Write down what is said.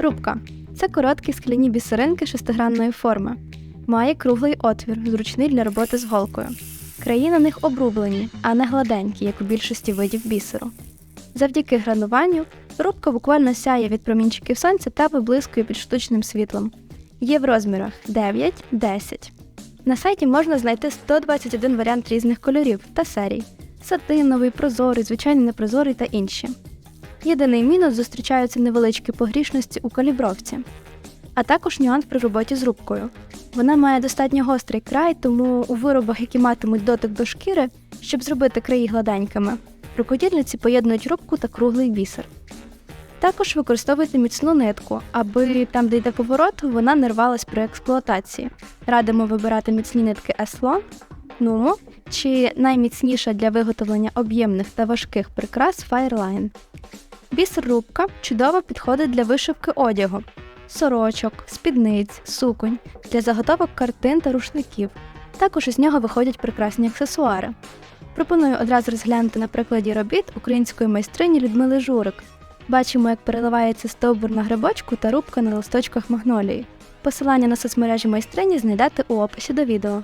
Рубка це короткі скляні бісеринки шестигранної форми. Має круглий отвір, зручний для роботи з голкою. Краї на них обрублені, а не гладенькі, як у більшості видів бісеру. Завдяки грануванню рубка буквально сяє від промінчиків сонця та виблискує під штучним світлом. Є в розмірах 9-10. На сайті можна знайти 121 варіант різних кольорів та серій: сатиновий, прозорий, звичайний непрозорий та інші. Єдиний мінус зустрічаються невеличкі погрішності у калібровці, а також нюанс при роботі з рубкою. Вона має достатньо гострий край, тому у виробах, які матимуть дотик до шкіри, щоб зробити краї гладенькими, рукодільниці поєднують рубку та круглий бісер. Також використовуйте міцну нитку, аби там, де йде поворот, вона не рвалась при експлуатації. Радимо вибирати міцні нитки Еслон, Нуму чи найміцніша для виготовлення об'ємних та важких прикрас Fireline. Бісеррубка чудово підходить для вишивки одягу, сорочок, спідниць, суконь, для заготовок картин та рушників. Також із нього виходять прекрасні аксесуари. Пропоную одразу розглянути на прикладі робіт української майстрині Людмили Журик. Бачимо, як переливається стовбур на грибочку та рубка на листочках магнолії. Посилання на соцмережі майстрині знайдете у описі до відео.